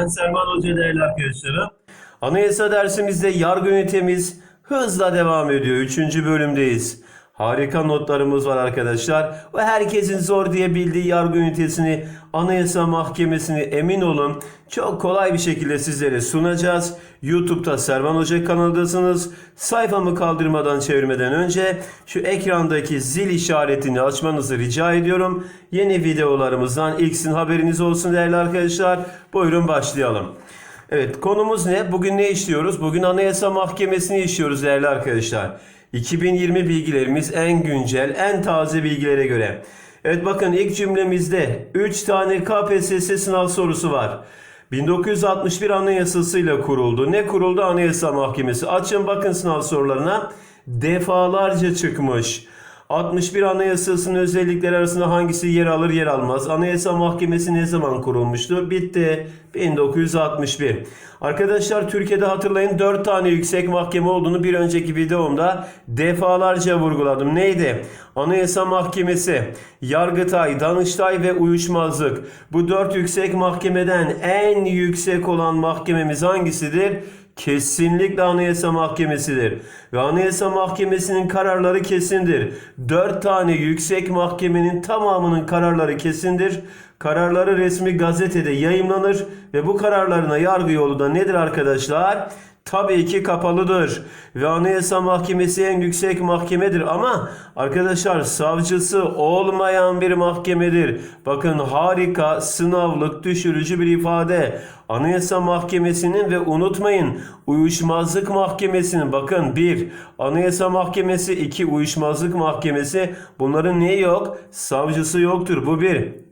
Ben Selman Hoca değerli arkadaşlarım. Anayasa dersimizde yargı ünitemiz hızla devam ediyor. Üçüncü bölümdeyiz. Harika notlarımız var arkadaşlar. Ve herkesin zor diye bildiği yargı ünitesini, Anayasa Mahkemesi'ni emin olun çok kolay bir şekilde sizlere sunacağız. YouTube'da Servan Hoca kanalındasınız. Sayfamı kaldırmadan çevirmeden önce şu ekrandaki zil işaretini açmanızı rica ediyorum. Yeni videolarımızdan ilksin haberiniz olsun değerli arkadaşlar. Buyurun başlayalım. Evet konumuz ne? Bugün ne işliyoruz? Bugün Anayasa Mahkemesi'ni işliyoruz değerli arkadaşlar. 2020 bilgilerimiz en güncel, en taze bilgilere göre. Evet bakın ilk cümlemizde 3 tane KPSS sınav sorusu var. 1961 Anayasasıyla kuruldu. Ne kuruldu? Anayasa Mahkemesi. Açın bakın sınav sorularına. Defalarca çıkmış. 61 Anayasası'nın özellikleri arasında hangisi yer alır yer almaz? Anayasa Mahkemesi ne zaman kurulmuştu? Bitti. 1961. Arkadaşlar Türkiye'de hatırlayın 4 tane yüksek mahkeme olduğunu bir önceki videomda defalarca vurguladım. Neydi? Anayasa Mahkemesi, Yargıtay, Danıştay ve Uyuşmazlık. Bu 4 yüksek mahkemeden en yüksek olan mahkememiz hangisidir? Kesinlikle Anayasa Mahkemesi'dir. Ve Anayasa Mahkemesi'nin kararları kesindir. 4 tane yüksek mahkemenin tamamının kararları kesindir. Kararları resmi gazetede yayımlanır ve bu kararlarına yargı yolu da nedir arkadaşlar? Tabii ki kapalıdır. Ve Anayasa Mahkemesi en yüksek mahkemedir ama arkadaşlar savcısı olmayan bir mahkemedir. Bakın harika sınavlık düşürücü bir ifade. Anayasa Mahkemesi'nin ve unutmayın Uyuşmazlık Mahkemesi'nin bakın bir Anayasa Mahkemesi iki Uyuşmazlık Mahkemesi bunların neyi yok? Savcısı yoktur. Bu bir.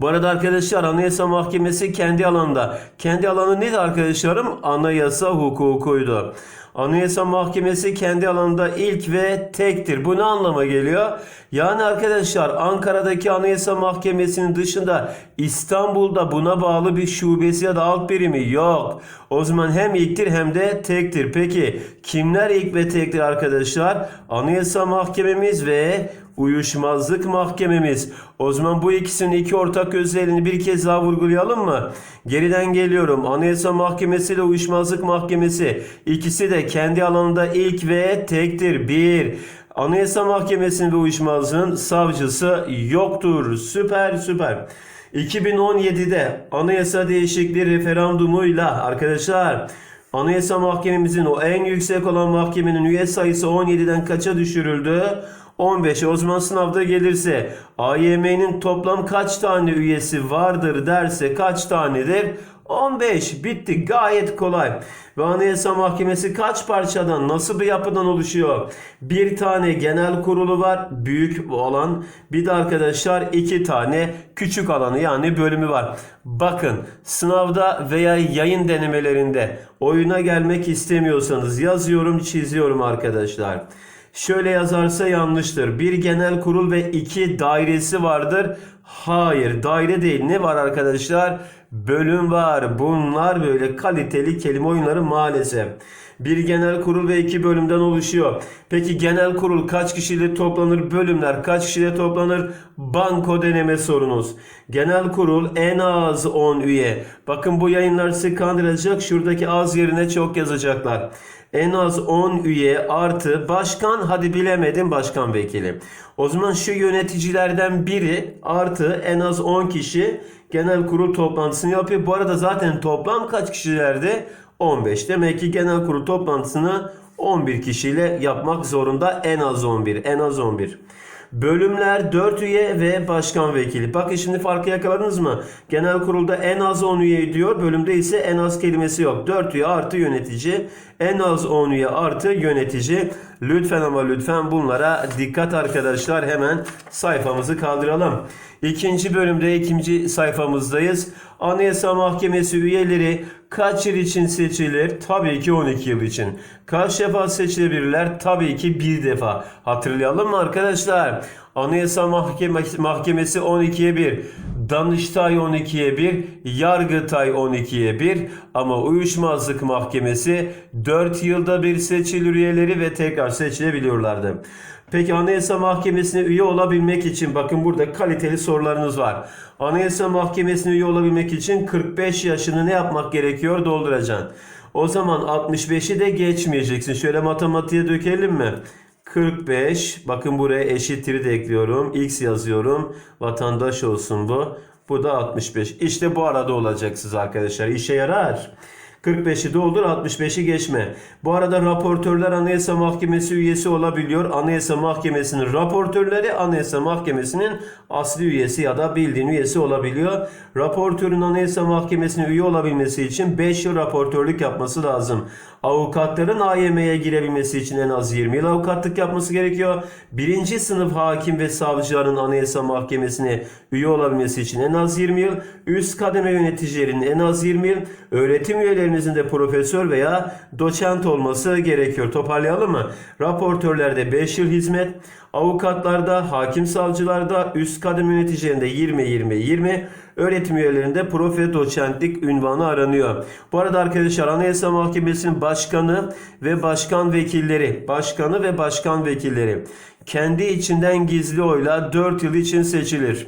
Bu arada arkadaşlar Anayasa Mahkemesi kendi alanda. Kendi alanı nedir arkadaşlarım? Anayasa hukukuydu. Anayasa Mahkemesi kendi alanında ilk ve tektir. Bu ne anlama geliyor? Yani arkadaşlar Ankara'daki Anayasa Mahkemesi'nin dışında İstanbul'da buna bağlı bir şubesi ya da alt birimi yok. O zaman hem ilktir hem de tektir. Peki kimler ilk ve tektir arkadaşlar? Anayasa Mahkememiz ve Uyuşmazlık Mahkememiz. O zaman bu ikisinin iki ortak özelliğini bir kez daha vurgulayalım mı? Geriden geliyorum. Anayasa Mahkemesi ile Uyuşmazlık Mahkemesi. İkisi de kendi alanında ilk ve tektir. Bir. Anayasa Mahkemesi'nin ve uyuşmazlığın savcısı yoktur. Süper süper. 2017'de anayasa değişikliği referandumuyla arkadaşlar Anayasa Mahkememizin o en yüksek olan mahkemenin üye sayısı 17'den kaça düşürüldü? 15. O zaman sınavda gelirse AYM'nin toplam kaç tane üyesi vardır derse kaç tanedir? 15. Bitti. Gayet kolay. Ve Anayasa Mahkemesi kaç parçadan, nasıl bir yapıdan oluşuyor? Bir tane genel kurulu var, büyük olan. Bir de arkadaşlar iki tane küçük alanı yani bölümü var. Bakın sınavda veya yayın denemelerinde oyuna gelmek istemiyorsanız yazıyorum, çiziyorum arkadaşlar. Şöyle yazarsa yanlıştır. Bir genel kurul ve iki dairesi vardır. Hayır daire değil. Ne var arkadaşlar? Bölüm var. Bunlar böyle kaliteli kelime oyunları maalesef. Bir genel kurul ve iki bölümden oluşuyor. Peki genel kurul kaç kişiyle toplanır? Bölümler kaç kişiyle toplanır? Banko deneme sorunuz. Genel kurul en az 10 üye. Bakın bu yayınlar sizi kandıracak. Şuradaki az yerine çok yazacaklar. En az 10 üye artı başkan hadi bilemedim başkan vekili. O zaman şu yöneticilerden biri artı en az 10 kişi genel kurul toplantısını yapıyor. Bu arada zaten toplam kaç kişilerdi? 15. Demek ki genel kurul toplantısını 11 kişiyle yapmak zorunda. En az 11. En az 11. Bölümler 4 üye ve başkan vekili. Bakın şimdi farkı yakaladınız mı? Genel kurulda en az 10 üye diyor. Bölümde ise en az kelimesi yok. 4 üye artı yönetici. En az 10 üye artı yönetici. Lütfen ama lütfen bunlara dikkat arkadaşlar. Hemen sayfamızı kaldıralım. İkinci bölümde ikinci sayfamızdayız. Anayasa Mahkemesi üyeleri kaç yıl için seçilir? Tabii ki 12 yıl için. Kaç defa seçilebilirler? Tabii ki bir defa. Hatırlayalım mı arkadaşlar? Anayasa Mahkemesi, Mahkemesi 12'ye 1. Danıştay 12'ye 1. Yargıtay 12'ye 1. Ama Uyuşmazlık Mahkemesi 4 yılda bir seçilir üyeleri ve tekrar seçilebiliyorlardı. Peki Anayasa Mahkemesi'ne üye olabilmek için bakın burada kaliteli sorularınız var. Anayasa Mahkemesi'ne üye olabilmek için 45 yaşını ne yapmak gerekiyor? Dolduracaksın. O zaman 65'i de geçmeyeceksin. Şöyle matematiğe dökelim mi? 45. Bakın buraya eşittir de ekliyorum. X yazıyorum. Vatandaş olsun bu. Bu da 65. İşte bu arada olacaksınız arkadaşlar. İşe yarar. 45'i doldur 65'i geçme. Bu arada raportörler Anayasa Mahkemesi üyesi olabiliyor. Anayasa Mahkemesi'nin raportörleri Anayasa Mahkemesi'nin asli üyesi ya da bildiğin üyesi olabiliyor. Raportörün Anayasa Mahkemesi'ne üye olabilmesi için 5 yıl raportörlük yapması lazım. Avukatların AYM'ye girebilmesi için en az 20 yıl avukatlık yapması gerekiyor. Birinci sınıf hakim ve savcıların Anayasa Mahkemesi'ne üye olabilmesi için en az 20 yıl. Üst kademe yöneticilerinin en az 20 yıl. Öğretim üyelerimizin de profesör veya doçent olması gerekiyor. Toparlayalım mı? Raportörlerde 5 yıl hizmet. Avukatlarda, hakim savcılarda, üst kademe yöneticilerinde 20-20-20. Öğretim üyelerinde profe doçentlik ünvanı aranıyor. Bu arada arkadaşlar Anayasa Mahkemesi'nin başkanı ve başkan vekilleri, başkanı ve başkan vekilleri kendi içinden gizli oyla 4 yıl için seçilir.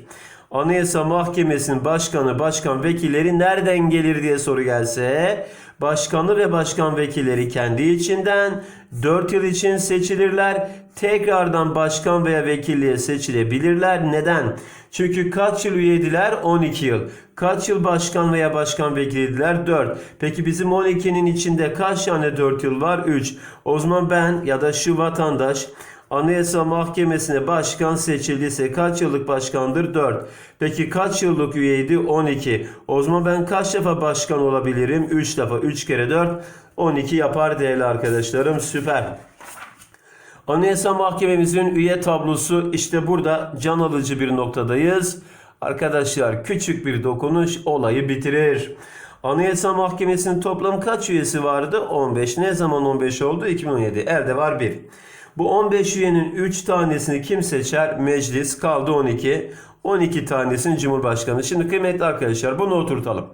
Anayasa Mahkemesi'nin başkanı, başkan vekilleri nereden gelir diye soru gelse, başkanı ve başkan vekilleri kendi içinden 4 yıl için seçilirler. Tekrardan başkan veya vekilliğe seçilebilirler. Neden? Çünkü kaç yıl üyediler? 12 yıl. Kaç yıl başkan veya başkan vekiliydiler? 4. Peki bizim 12'nin içinde kaç tane 4 yıl var? 3. O zaman ben ya da şu vatandaş Anayasa Mahkemesi'ne başkan seçildiyse kaç yıllık başkandır? 4. Peki kaç yıllık üyeydi? 12. O zaman ben kaç defa başkan olabilirim? 3 defa. 3 kere 4 12 yapar değerli arkadaşlarım. Süper. Anayasa Mahkememizin üye tablosu işte burada can alıcı bir noktadayız. Arkadaşlar küçük bir dokunuş olayı bitirir. Anayasa Mahkemesi'nin toplam kaç üyesi vardı? 15. Ne zaman 15 oldu? 2017. Elde var 1. Bu 15 üyenin 3 tanesini kim seçer? Meclis kaldı 12. 12 tanesini Cumhurbaşkanı. Şimdi kıymetli arkadaşlar bunu oturtalım.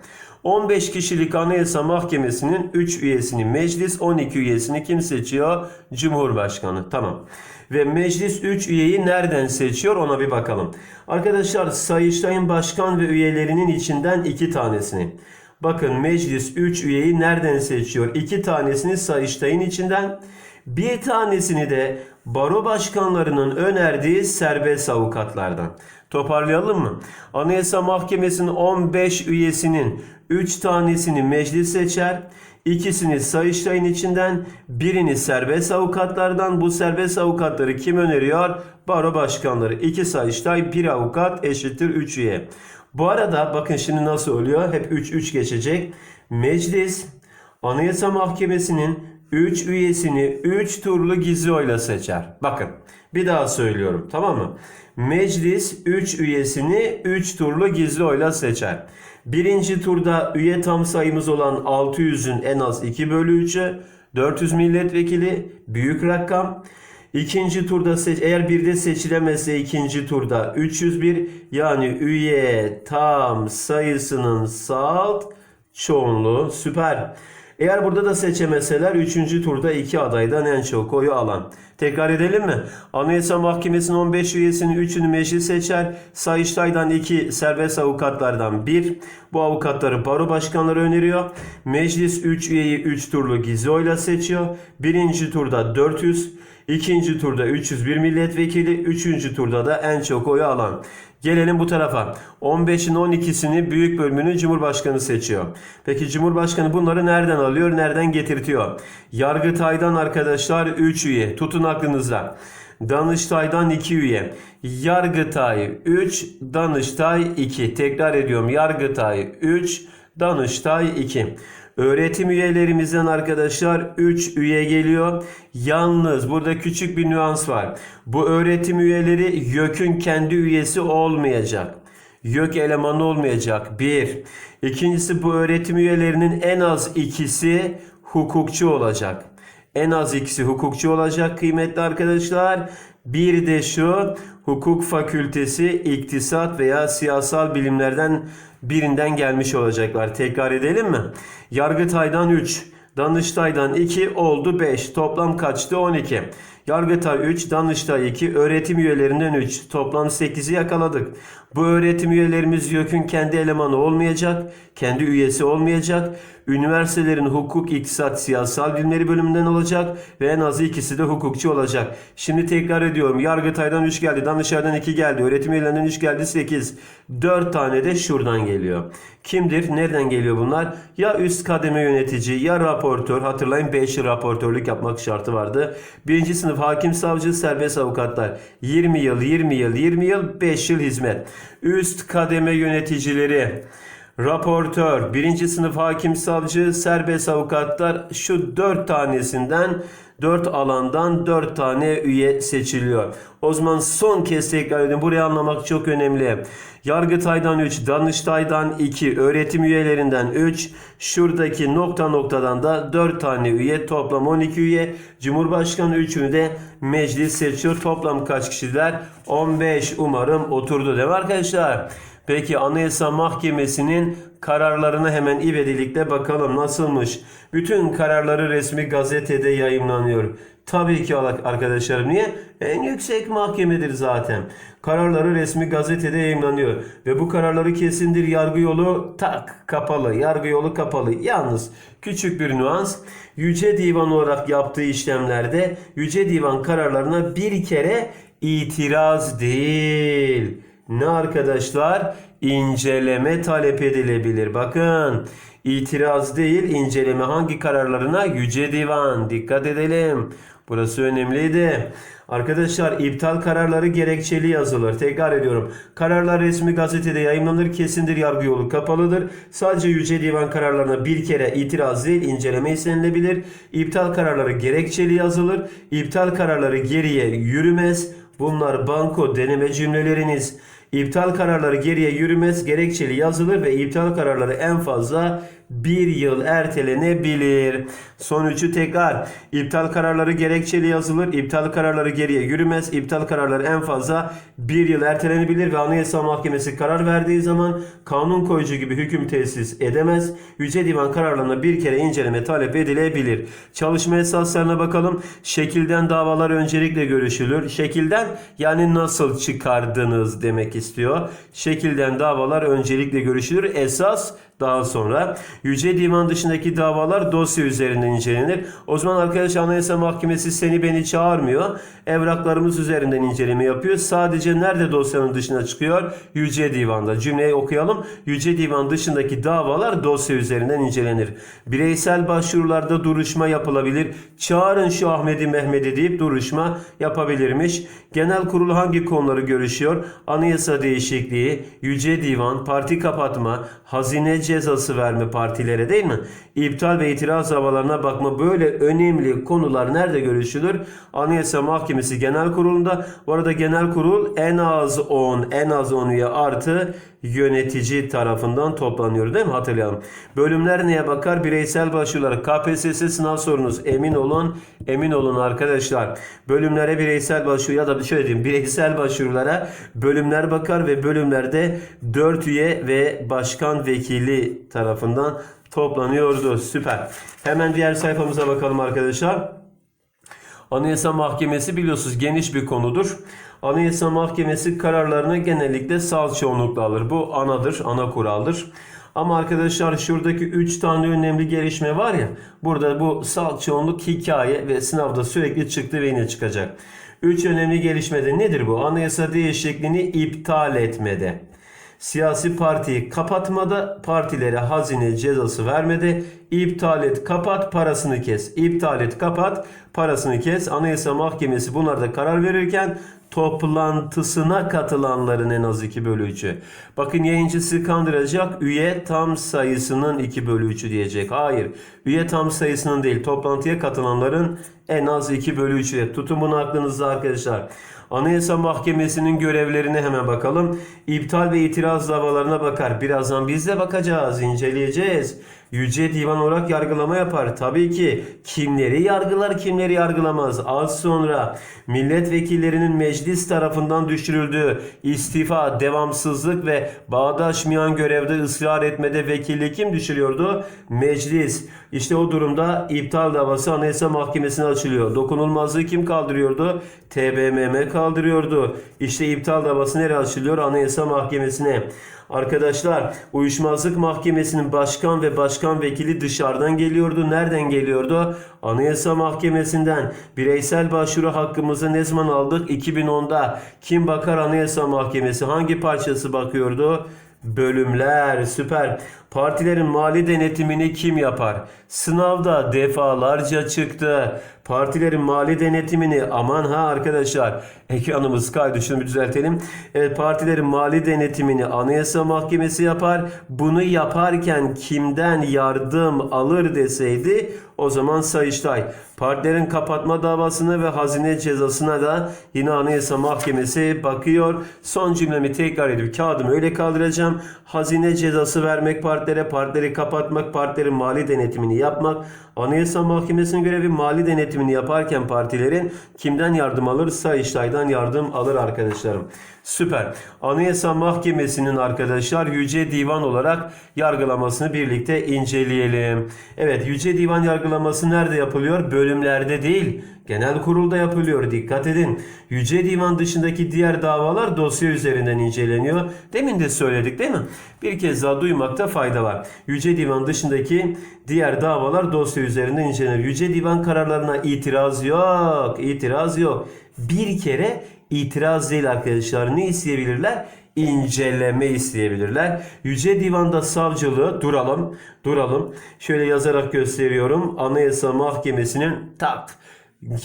15 kişilik Anayasa Mahkemesi'nin 3 üyesini meclis, 12 üyesini kim seçiyor? Cumhurbaşkanı. Tamam. Ve meclis 3 üyeyi nereden seçiyor ona bir bakalım. Arkadaşlar Sayıştay'ın başkan ve üyelerinin içinden 2 tanesini. Bakın meclis 3 üyeyi nereden seçiyor? 2 tanesini Sayıştay'ın içinden, bir tanesini de baro başkanlarının önerdiği serbest avukatlardan. Toparlayalım mı? Anayasa Mahkemesi'nin 15 üyesinin 3 tanesini meclis seçer. İkisini Sayıştay'ın içinden, birini serbest avukatlardan. Bu serbest avukatları kim öneriyor? Baro başkanları. 2 Sayıştay, 1 avukat eşittir 3 üye. Bu arada bakın şimdi nasıl oluyor? Hep 3-3 geçecek. Meclis Anayasa Mahkemesi'nin 3 üyesini 3 turlu gizli oyla seçer. Bakın bir daha söylüyorum tamam mı? Meclis 3 üyesini 3 turlu gizli oyla seçer. Birinci turda üye tam sayımız olan 600'ün en az 2 bölü 3'ü 400 milletvekili büyük rakam. İkinci turda seç eğer bir de seçilemezse ikinci turda 301 yani üye tam sayısının salt çoğunluğu süper. Eğer burada da seçemeseler 3. turda iki adaydan en çok oyu alan. Tekrar edelim mi? Anayasa Mahkemesi'nin 15 üyesinin 3'ünü meclis seçer. Sayıştay'dan 2 serbest avukatlardan 1. Bu avukatları baro başkanları öneriyor. Meclis 3 üyeyi 3 turlu gizli oyla seçiyor. Birinci turda 400. İkinci turda 301 milletvekili, üçüncü turda da en çok oyu alan. Gelelim bu tarafa. 15'in 12'sini büyük bölümünü Cumhurbaşkanı seçiyor. Peki Cumhurbaşkanı bunları nereden alıyor, nereden getirtiyor? Yargıtay'dan arkadaşlar 3 üye. Tutun aklınızda. Danıştay'dan 2 üye. Yargıtay 3, Danıştay 2. Tekrar ediyorum. Yargıtay 3, Danıştay 2. Öğretim üyelerimizden arkadaşlar 3 üye geliyor. Yalnız burada küçük bir nüans var. Bu öğretim üyeleri YÖK'ün kendi üyesi olmayacak. YÖK elemanı olmayacak. Bir. İkincisi bu öğretim üyelerinin en az ikisi hukukçu olacak. En az ikisi hukukçu olacak kıymetli arkadaşlar. Bir de şu hukuk fakültesi iktisat veya siyasal bilimlerden birinden gelmiş olacaklar. Tekrar edelim mi? Yargıtay'dan 3, Danıştay'dan 2 oldu 5. Toplam kaçtı? 12. Yargıtay 3, Danıştay 2, öğretim üyelerinden 3. Toplam 8'i yakaladık. Bu öğretim üyelerimiz YÖK'ün kendi elemanı olmayacak, kendi üyesi olmayacak. Üniversitelerin hukuk, iktisat, siyasal bilimleri bölümünden olacak ve en azı ikisi de hukukçu olacak. Şimdi tekrar ediyorum. Yargıtay'dan 3 geldi, Danıştay'dan 2 geldi, öğretim üyelerinden 3 geldi 8. 4 tane de şuradan geliyor. Kimdir? Nereden geliyor bunlar? Ya üst kademe yönetici ya raportör. Hatırlayın 5 yıl raportörlük yapmak şartı vardı. Birinci sınıf hakim savcı serbest avukatlar. 20 yıl 20 yıl 20 yıl 5 yıl hizmet. Üst kademe yöneticileri. Raportör, birinci sınıf hakim savcı, serbest avukatlar şu dört tanesinden dört alandan dört tane üye seçiliyor. O zaman son kez tekrar edin. Burayı anlamak çok önemli. Yargıtay'dan 3, Danıştay'dan 2, öğretim üyelerinden 3, şuradaki nokta noktadan da 4 tane üye, toplam 12 üye. Cumhurbaşkanı 3'ünü de meclis seçiyor. Toplam kaç kişiler? 15 umarım oturdu değil mi arkadaşlar? Peki Anayasa Mahkemesi'nin kararlarına hemen ivedilikle bakalım nasılmış. Bütün kararları resmi gazetede yayımlanıyor. Tabii ki arkadaşlarım niye? En yüksek mahkemedir zaten. Kararları resmi gazetede yayımlanıyor. Ve bu kararları kesindir yargı yolu tak kapalı. Yargı yolu kapalı. Yalnız küçük bir nüans. Yüce Divan olarak yaptığı işlemlerde Yüce Divan kararlarına bir kere itiraz değil ne arkadaşlar? İnceleme talep edilebilir. Bakın itiraz değil inceleme hangi kararlarına? Yüce Divan. Dikkat edelim. Burası önemliydi. Arkadaşlar iptal kararları gerekçeli yazılır. Tekrar ediyorum. Kararlar resmi gazetede yayınlanır. Kesindir yargı yolu kapalıdır. Sadece Yüce Divan kararlarına bir kere itiraz değil inceleme istenilebilir. İptal kararları gerekçeli yazılır. İptal kararları geriye yürümez. Bunlar banko deneme cümleleriniz. İptal kararları geriye yürümez, gerekçeli yazılır ve iptal kararları en fazla bir yıl ertelenebilir. Son tekrar. İptal kararları gerekçeli yazılır. İptal kararları geriye yürümez. İptal kararları en fazla bir yıl ertelenebilir ve Anayasa Mahkemesi karar verdiği zaman kanun koyucu gibi hüküm tesis edemez. Yüce Divan kararlarına bir kere inceleme talep edilebilir. Çalışma esaslarına bakalım. Şekilden davalar öncelikle görüşülür. Şekilden yani nasıl çıkardınız demek istiyor. Şekilden davalar öncelikle görüşülür. Esas daha sonra Yüce Divan dışındaki davalar dosya üzerinden incelenir. O zaman arkadaş Anayasa Mahkemesi seni beni çağırmıyor. Evraklarımız üzerinden inceleme yapıyor. Sadece nerede dosyanın dışına çıkıyor? Yüce Divan'da. Cümleyi okuyalım. Yüce Divan dışındaki davalar dosya üzerinden incelenir. Bireysel başvurularda duruşma yapılabilir. Çağırın şu Ahmet'i Mehmet'i deyip duruşma yapabilirmiş. Genel kurul hangi konuları görüşüyor? Anayasa değişikliği, Yüce Divan, parti kapatma, hazine cezası verme partilere değil mi? İptal ve itiraz davalarına bakma böyle önemli konular nerede görüşülür? Anayasa Mahkemesi Genel Kurulu'nda. Bu arada Genel Kurul en az 10, en az 10 üye artı yönetici tarafından toplanıyor değil mi? Hatırlayalım. Bölümler neye bakar? Bireysel başvurular. KPSS sınav sorunuz. Emin olun. Emin olun arkadaşlar. Bölümlere bireysel başvuru ya da şöyle diyeyim. Bireysel başvurulara bölümler bakar ve bölümlerde 4 üye ve başkan vekili tarafından toplanıyordu. Süper. Hemen diğer sayfamıza bakalım arkadaşlar. Anayasa Mahkemesi biliyorsunuz geniş bir konudur. Anayasa Mahkemesi kararlarını genellikle sağ çoğunlukla alır. Bu anadır, ana kuraldır. Ama arkadaşlar şuradaki 3 tane önemli gelişme var ya. Burada bu salt çoğunluk hikaye ve sınavda sürekli çıktı ve yine çıkacak. 3 önemli gelişmede nedir bu? Anayasa değişikliğini iptal etmede. Siyasi partiyi kapatmada, partilere hazine cezası vermede, iptal et, kapat, parasını kes. İptal et, kapat, parasını kes. Anayasa Mahkemesi bunlarda karar verirken toplantısına katılanların en az 2 bölü 3'ü. Bakın yayıncısı kandıracak. Üye tam sayısının 2 bölü 3'ü diyecek. Hayır. Üye tam sayısının değil. Toplantıya katılanların en az 2 bölü 3'ü. Tutun bunu aklınızda arkadaşlar. Anayasa Mahkemesi'nin görevlerine hemen bakalım. İptal ve itiraz davalarına bakar. Birazdan biz de bakacağız, inceleyeceğiz. Yüce Divan olarak yargılama yapar. Tabii ki kimleri yargılar kimleri yargılamaz. Az sonra milletvekillerinin meclis tarafından düşürüldüğü istifa, devamsızlık ve bağdaşmayan görevde ısrar etmede vekilliği kim düşürüyordu? Meclis. İşte o durumda iptal davası Anayasa Mahkemesi'ne açılıyor. Dokunulmazlığı kim kaldırıyordu? TBMM kaldırıyordu. İşte iptal davası nereye açılıyor? Anayasa Mahkemesi'ne. Arkadaşlar uyuşmazlık mahkemesinin başkan ve başkan vekili dışarıdan geliyordu. Nereden geliyordu? Anayasa Mahkemesi'nden. Bireysel başvuru hakkımızı ne zaman aldık? 2010'da. Kim bakar Anayasa Mahkemesi? Hangi parçası bakıyordu? Bölümler süper. Partilerin mali denetimini kim yapar? Sınavda defalarca çıktı. Partilerin mali denetimini aman ha arkadaşlar ekranımız kaydı şunu bir düzeltelim. Evet, partilerin mali denetimini Anayasa Mahkemesi yapar. Bunu yaparken kimden yardım alır deseydi o zaman Sayıştay. Partilerin kapatma davasına ve hazine cezasına da yine Anayasa Mahkemesi bakıyor. Son cümlemi tekrar edip kağıdımı öyle kaldıracağım. Hazine cezası vermek partilere, partileri kapatmak, partilerin mali denetimini yapmak. Anayasa Mahkemesi'nin görevi mali denetimini yaparken partilerin kimden yardım alır? Sayıştay'dan yardım alır arkadaşlarım. Süper. Anayasa Mahkemesi'nin arkadaşlar Yüce Divan olarak yargılamasını birlikte inceleyelim. Evet Yüce Divan yargılaması nerede yapılıyor? Bölümlerde değil. Genel kurulda yapılıyor. Dikkat edin. Yüce Divan dışındaki diğer davalar dosya üzerinden inceleniyor. Demin de söyledik değil mi? Bir kez daha duymakta fayda var. Yüce Divan dışındaki diğer davalar dosya üzerinden incelenir. Yüce Divan kararlarına itiraz yok. İtiraz yok. Bir kere itiraz değil arkadaşlar. Ne isteyebilirler? inceleme isteyebilirler. Yüce Divan'da savcılığı duralım, duralım. Şöyle yazarak gösteriyorum. Anayasa Mahkemesi'nin tak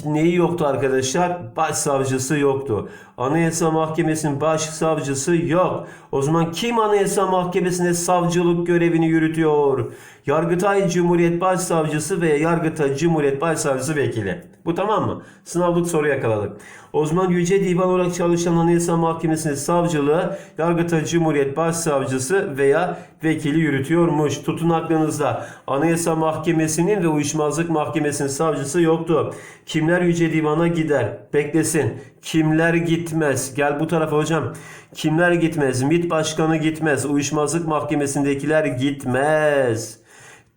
Neyi yoktu arkadaşlar? Başsavcısı yoktu. Anayasa Mahkemesi'nin başsavcısı yok. O zaman kim Anayasa Mahkemesi'nde savcılık görevini yürütüyor? Yargıtay Cumhuriyet Başsavcısı ve Yargıtay Cumhuriyet Başsavcısı vekili. Bu tamam mı? Sınavlık soru yakaladık. O zaman Yüce Divan olarak çalışan Anayasa Mahkemesi'nin savcılığı Yargıtay Cumhuriyet Başsavcısı veya vekili yürütüyormuş. Tutun aklınızda. Anayasa Mahkemesi'nin ve Uyuşmazlık Mahkemesi'nin savcısı yoktu. Kimler Yüce Divan'a gider? Beklesin. Kimler gitmez? Gel bu tarafa hocam. Kimler gitmez? MİT Başkanı gitmez. Uyuşmazlık Mahkemesi'ndekiler gitmez.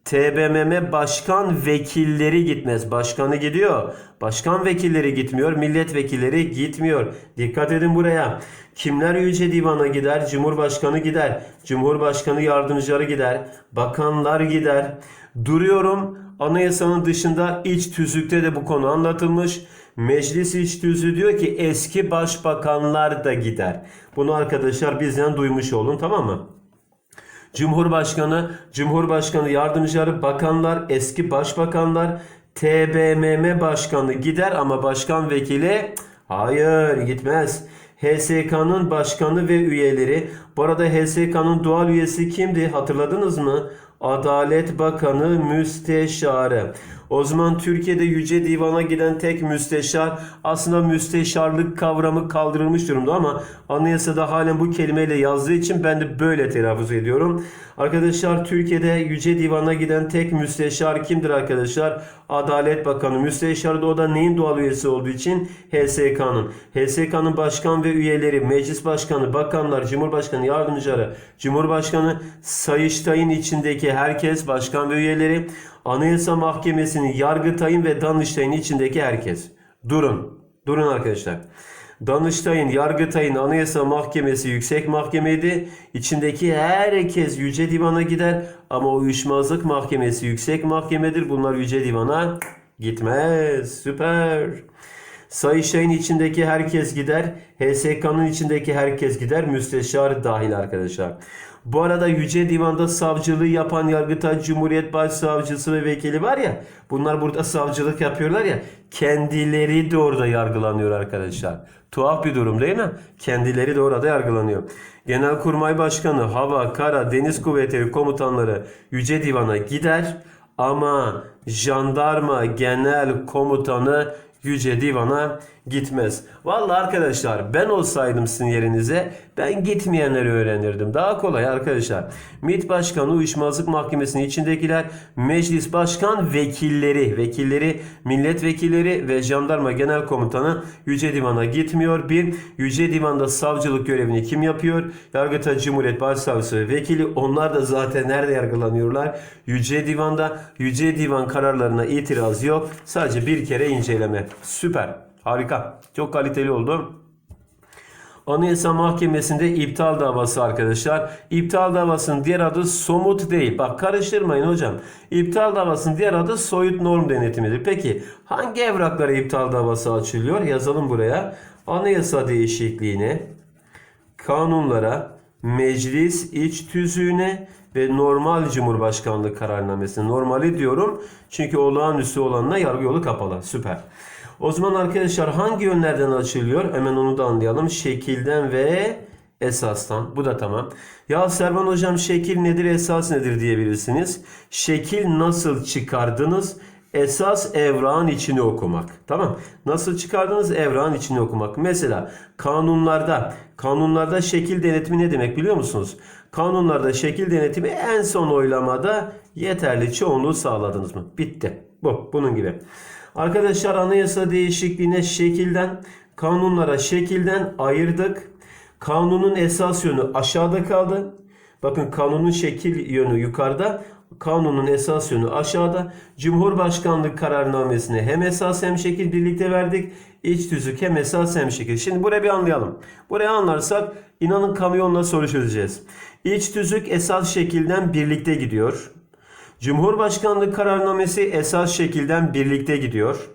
TBMM başkan vekilleri gitmez. Başkanı gidiyor. Başkan vekilleri gitmiyor. Milletvekilleri gitmiyor. Dikkat edin buraya. Kimler Yüce Divan'a gider? Cumhurbaşkanı gider. Cumhurbaşkanı yardımcıları gider. Bakanlar gider. Duruyorum. Anayasanın dışında iç tüzükte de bu konu anlatılmış. Meclis iç tüzüğü diyor ki eski başbakanlar da gider. Bunu arkadaşlar bizden duymuş olun tamam mı? Cumhurbaşkanı, Cumhurbaşkanı yardımcıları, bakanlar, eski başbakanlar, TBMM başkanı gider ama başkan vekili hayır gitmez. HSK'nın başkanı ve üyeleri. Bu arada HSK'nın doğal üyesi kimdi hatırladınız mı? Adalet Bakanı Müsteşarı. O zaman Türkiye'de Yüce Divan'a giden tek müsteşar aslında müsteşarlık kavramı kaldırılmış durumda ama anayasada halen bu kelimeyle yazdığı için ben de böyle telaffuz ediyorum. Arkadaşlar Türkiye'de Yüce Divan'a giden tek müsteşar kimdir arkadaşlar? Adalet Bakanı. Müsteşar da o da neyin doğal üyesi olduğu için? HSK'nın. HSK'nın başkan ve üyeleri, meclis başkanı, bakanlar, cumhurbaşkanı yardımcıları, cumhurbaşkanı, Sayıştay'ın içindeki herkes, başkan ve üyeleri, Anayasa Mahkemesi'nin, Yargıtay'ın ve Danıştay'ın içindeki herkes. Durun. Durun arkadaşlar. Danıştay'ın, Yargıtay'ın, Anayasa Mahkemesi yüksek mahkemeydi. İçindeki herkes Yüce Divan'a gider ama Uyuşmazlık Mahkemesi yüksek mahkemedir. Bunlar Yüce Divan'a gitmez. Süper. Sayıştay'ın içindeki herkes gider. HSK'nın içindeki herkes gider. Müsteşar dahil arkadaşlar. Bu arada Yüce Divan'da savcılığı yapan Yargıtay Cumhuriyet Başsavcısı ve vekili var ya. Bunlar burada savcılık yapıyorlar ya. Kendileri de orada yargılanıyor arkadaşlar. Tuhaf bir durum değil mi? Kendileri de orada yargılanıyor. Genelkurmay Başkanı, Hava, Kara, Deniz Kuvvetleri Komutanları Yüce Divan'a gider. Ama jandarma genel komutanı Yüce Divan'a gitmez. Vallahi arkadaşlar ben olsaydım sizin yerinize ben gitmeyenleri öğrenirdim. Daha kolay arkadaşlar. MİT Başkanı Uyuşmazlık Mahkemesi'nin içindekiler meclis başkan vekilleri, vekilleri, milletvekilleri ve jandarma genel komutanı Yüce Divan'a gitmiyor. Bir, Yüce Divan'da savcılık görevini kim yapıyor? Yargıtay Cumhuriyet Başsavcısı ve vekili. Onlar da zaten nerede yargılanıyorlar? Yüce Divan'da. Yüce Divan kararlarına itiraz yok. Sadece bir kere inceleme. Süper. Harika. Çok kaliteli oldu. Anayasa Mahkemesi'nde iptal davası arkadaşlar. İptal davasının diğer adı somut değil. Bak karıştırmayın hocam. İptal davasının diğer adı soyut norm denetimidir. Peki hangi evraklara iptal davası açılıyor? Yazalım buraya. Anayasa değişikliğine, kanunlara, meclis iç tüzüğüne ve normal Cumhurbaşkanlığı kararnamesine. Normali diyorum çünkü olağanüstü olanına yargı yolu kapalı. Süper. O zaman arkadaşlar hangi yönlerden açılıyor? Hemen onu da anlayalım. Şekilden ve esastan. Bu da tamam. Ya Servan hocam şekil nedir, esas nedir diyebilirsiniz. Şekil nasıl çıkardınız? Esas evrağın içini okumak. Tamam. Nasıl çıkardınız? Evrağın içini okumak. Mesela kanunlarda, kanunlarda şekil denetimi ne demek biliyor musunuz? Kanunlarda şekil denetimi en son oylamada yeterli çoğunluğu sağladınız mı? Bitti. Bu. Bunun gibi. Arkadaşlar anayasa değişikliğine şekilden, kanunlara şekilden ayırdık. Kanunun esas yönü aşağıda kaldı. Bakın kanunun şekil yönü yukarıda. Kanunun esas yönü aşağıda. Cumhurbaşkanlığı kararnamesine hem esas hem şekil birlikte verdik. İç tüzük hem esas hem şekil. Şimdi burayı bir anlayalım. Burayı anlarsak inanın kamyonla soru çözeceğiz. İç tüzük esas şekilden birlikte gidiyor. Cumhurbaşkanlığı kararnamesi esas şekilden birlikte gidiyor.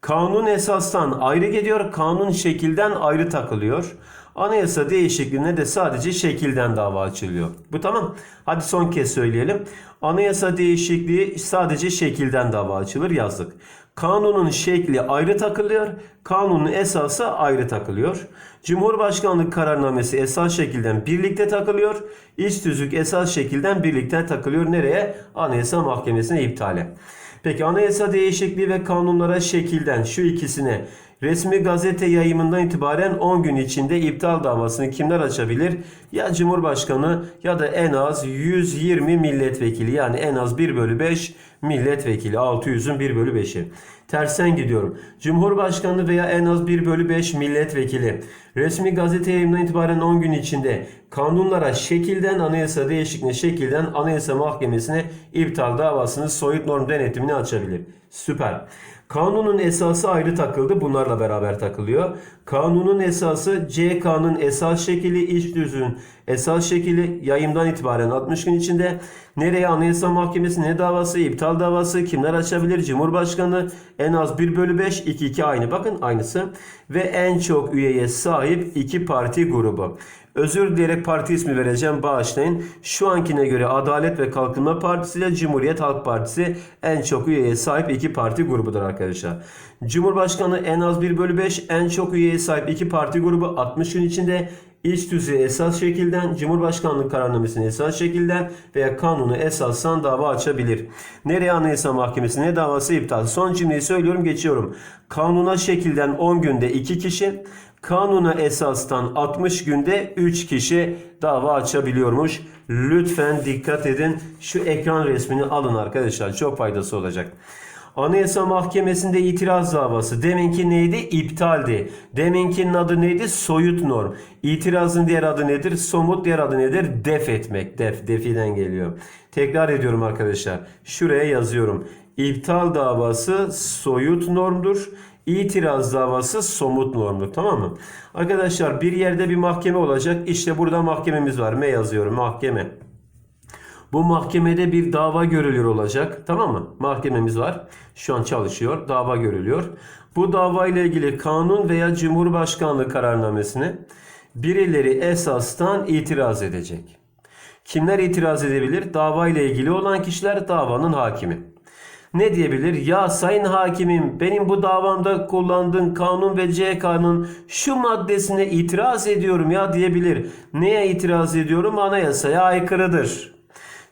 Kanun esastan ayrı gidiyor, kanun şekilden ayrı takılıyor. Anayasa değişikliğine de sadece şekilden dava açılıyor. Bu tamam. Hadi son kez söyleyelim. Anayasa değişikliği sadece şekilden dava açılır yazdık. Kanunun şekli ayrı takılıyor, kanunun esası ayrı takılıyor. Cumhurbaşkanlığı kararnamesi esas şekilden birlikte takılıyor. İç tüzük esas şekilden birlikte takılıyor. Nereye? Anayasa Mahkemesi'ne iptale. Peki anayasa değişikliği ve kanunlara şekilden şu ikisine resmi gazete yayımından itibaren 10 gün içinde iptal davasını kimler açabilir? Ya Cumhurbaşkanı ya da en az 120 milletvekili yani en az 1 bölü 5 milletvekili 600'ün 1 bölü 5'i. Tersen gidiyorum. Cumhurbaşkanı veya en az 1 bölü 5 milletvekili resmi gazete yayımından itibaren 10 gün içinde kanunlara şekilden anayasa değişikliğine şekilden anayasa mahkemesine iptal davasını soyut norm denetimini açabilir. Süper. Kanunun esası ayrı takıldı. Bunlarla beraber takılıyor. Kanunun esası CK'nın esas şekli, iç düzün esas şekli yayımdan itibaren 60 gün içinde nereye Anayasa Mahkemesi ne davası, iptal davası, kimler açabilir? Cumhurbaşkanı en az 1 bölü 5, 2 2 aynı. Bakın aynısı. Ve en çok üyeye sahip iki parti grubu. Özür dileyerek parti ismi vereceğim bağışlayın. Şu ankine göre Adalet ve Kalkınma Partisi ile Cumhuriyet Halk Partisi en çok üyeye sahip iki parti grubudur arkadaşlar. Cumhurbaşkanı en az 1 bölü 5 en çok üyeye sahip iki parti grubu 60 gün içinde iç tüzüğü esas şekilden, Cumhurbaşkanlığı kararnamesini esas şekilden veya kanunu esassan dava açabilir. Nereye Anayasa Mahkemesi ne davası iptal? Son cümleyi söylüyorum geçiyorum. Kanuna şekilden 10 günde 2 kişi, kanuna esastan 60 günde 3 kişi dava açabiliyormuş. Lütfen dikkat edin. Şu ekran resmini alın arkadaşlar. Çok faydası olacak. Anayasa Mahkemesi'nde itiraz davası. Deminki neydi? İptaldi. Deminkinin adı neydi? Soyut norm. İtirazın diğer adı nedir? Somut diğer adı nedir? Def etmek. Def, defiden geliyor. Tekrar ediyorum arkadaşlar. Şuraya yazıyorum. İptal davası soyut normdur. İtiraz davası somut normdur. Tamam mı? Arkadaşlar bir yerde bir mahkeme olacak. İşte burada mahkememiz var. M yazıyorum. Mahkeme. Bu mahkemede bir dava görülüyor olacak. Tamam mı? Mahkememiz var. Şu an çalışıyor. Dava görülüyor. Bu dava ile ilgili kanun veya Cumhurbaşkanlığı kararnamesine birileri esastan itiraz edecek. Kimler itiraz edebilir? Dava ile ilgili olan kişiler davanın hakimi. Ne diyebilir? Ya sayın hakimim benim bu davamda kullandığın kanun ve CK'nın şu maddesine itiraz ediyorum ya diyebilir. Neye itiraz ediyorum? Anayasaya aykırıdır.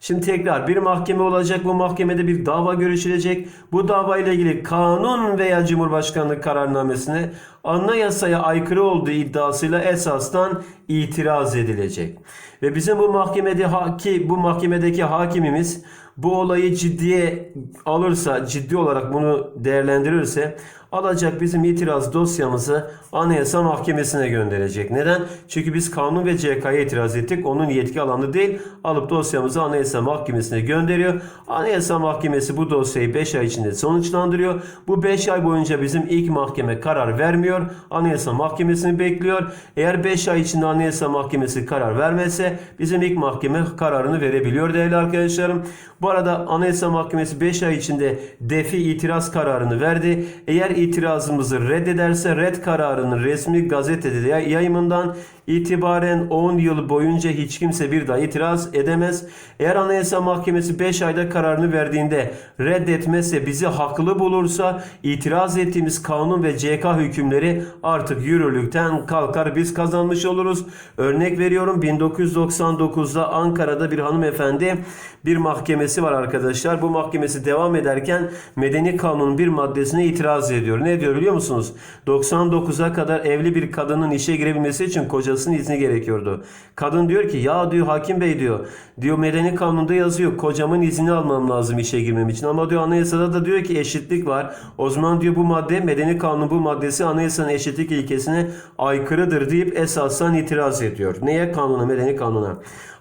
Şimdi tekrar bir mahkeme olacak. Bu mahkemede bir dava görüşülecek. Bu dava ile ilgili kanun veya Cumhurbaşkanlığı kararnamesine anayasaya aykırı olduğu iddiasıyla esastan itiraz edilecek. Ve bizim bu mahkemede haki, bu mahkemedeki hakimimiz bu olayı ciddiye alırsa, ciddi olarak bunu değerlendirirse alacak bizim itiraz dosyamızı Anayasa Mahkemesi'ne gönderecek. Neden? Çünkü biz kanun ve CK'ya itiraz ettik. Onun yetki alanı değil. Alıp dosyamızı Anayasa Mahkemesi'ne gönderiyor. Anayasa Mahkemesi bu dosyayı 5 ay içinde sonuçlandırıyor. Bu 5 ay boyunca bizim ilk mahkeme karar vermiyor. Anayasa Mahkemesi'ni bekliyor. Eğer 5 ay içinde Anayasa Mahkemesi karar vermezse bizim ilk mahkeme kararını verebiliyor değerli arkadaşlarım. Bu arada Anayasa Mahkemesi 5 ay içinde defi itiraz kararını verdi. Eğer itirazımızı reddederse red kararının resmi gazetede yayımından itibaren 10 yıl boyunca hiç kimse bir daha itiraz edemez. Eğer Anayasa Mahkemesi 5 ayda kararını verdiğinde reddetmezse bizi haklı bulursa itiraz ettiğimiz kanun ve CK hükümleri artık yürürlükten kalkar biz kazanmış oluruz. Örnek veriyorum 1999'da Ankara'da bir hanımefendi bir mahkemesi var arkadaşlar. Bu mahkemesi devam ederken medeni kanunun bir maddesine itiraz ediyor. Ne diyor biliyor musunuz? 99'a kadar evli bir kadının işe girebilmesi için kocasının izni gerekiyordu. Kadın diyor ki ya diyor hakim bey diyor. Diyor medeni kanunda yazıyor kocamın izni almam lazım işe girmem için. Ama diyor anayasada da diyor ki eşitlik var. O zaman diyor bu madde medeni kanun bu maddesi anayasanın eşitlik ilkesine aykırıdır deyip esasdan itiraz ediyor. Neye? Kanuna, medeni kanuna.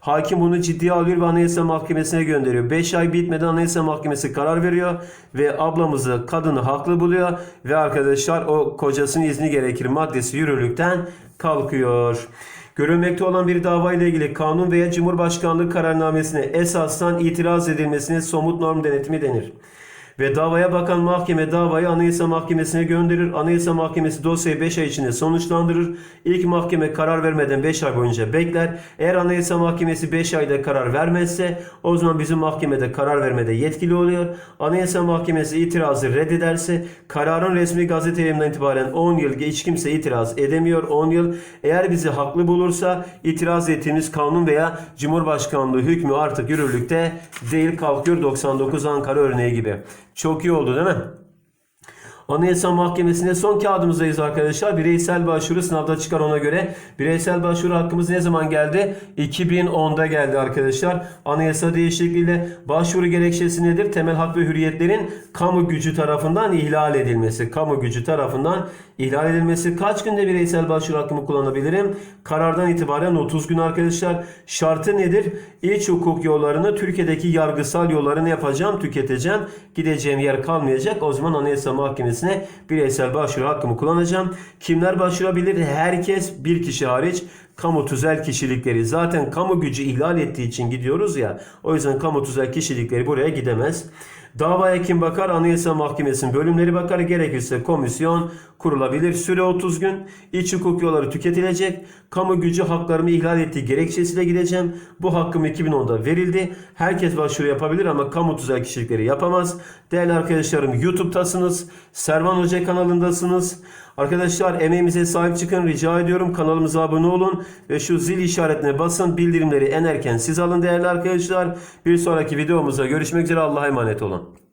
Hakim bunu ciddiye alıyor ve Anayasa Mahkemesi'ne gönderiyor. 5 ay bitmeden Anayasa Mahkemesi karar veriyor ve ablamızı kadını haklı buluyor ve arkadaşlar o kocasının izni gerekir maddesi yürürlükten kalkıyor. Görülmekte olan bir dava ile ilgili kanun veya Cumhurbaşkanlığı kararnamesine esastan itiraz edilmesine somut norm denetimi denir. Ve davaya bakan mahkeme davayı Anayasa Mahkemesi'ne gönderir. Anayasa Mahkemesi dosyayı 5 ay içinde sonuçlandırır. İlk mahkeme karar vermeden 5 ay boyunca bekler. Eğer Anayasa Mahkemesi 5 ayda karar vermezse o zaman bizim mahkemede karar vermede yetkili oluyor. Anayasa Mahkemesi itirazı reddederse kararın resmi gazete yayımından itibaren 10 yıl hiç kimse itiraz edemiyor. 10 yıl eğer bizi haklı bulursa itiraz ettiğimiz kanun veya Cumhurbaşkanlığı hükmü artık yürürlükte değil kalkıyor 99 Ankara örneği gibi. Çok iyi oldu değil mi? Anayasa Mahkemesi'ne son kağıdımızdayız arkadaşlar. Bireysel başvuru sınavda çıkar ona göre. Bireysel başvuru hakkımız ne zaman geldi? 2010'da geldi arkadaşlar. Anayasa değişikliğiyle başvuru gerekçesi nedir? Temel hak ve hürriyetlerin kamu gücü tarafından ihlal edilmesi. Kamu gücü tarafından ihlal edilmesi. Kaç günde bireysel başvuru hakkımı kullanabilirim? Karardan itibaren 30 gün arkadaşlar. Şartı nedir? İç hukuk yollarını Türkiye'deki yargısal yollarını yapacağım, tüketeceğim. Gideceğim yer kalmayacak. O zaman Anayasa Mahkemesi'ne bireysel başvuru hakkımı kullanacağım. Kimler başvurabilir? Herkes bir kişi hariç kamu tüzel kişilikleri zaten kamu gücü ihlal ettiği için gidiyoruz ya. O yüzden kamu tüzel kişilikleri buraya gidemez. Davaya kim bakar? Anayasa Mahkemesi'nin bölümleri bakar. Gerekirse komisyon kurulabilir. Süre 30 gün. İç hukuk yolları tüketilecek. Kamu gücü haklarımı ihlal ettiği gerekçesiyle gideceğim. Bu hakkım 2010'da verildi. Herkes başvuru yapabilir ama kamu tüzel kişilikleri yapamaz. Değerli arkadaşlarım YouTube'tasınız. Servan Hoca kanalındasınız. Arkadaşlar emeğimize sahip çıkın rica ediyorum. Kanalımıza abone olun ve şu zil işaretine basın. Bildirimleri en erken siz alın değerli arkadaşlar. Bir sonraki videomuzda görüşmek üzere. Allah'a emanet olun.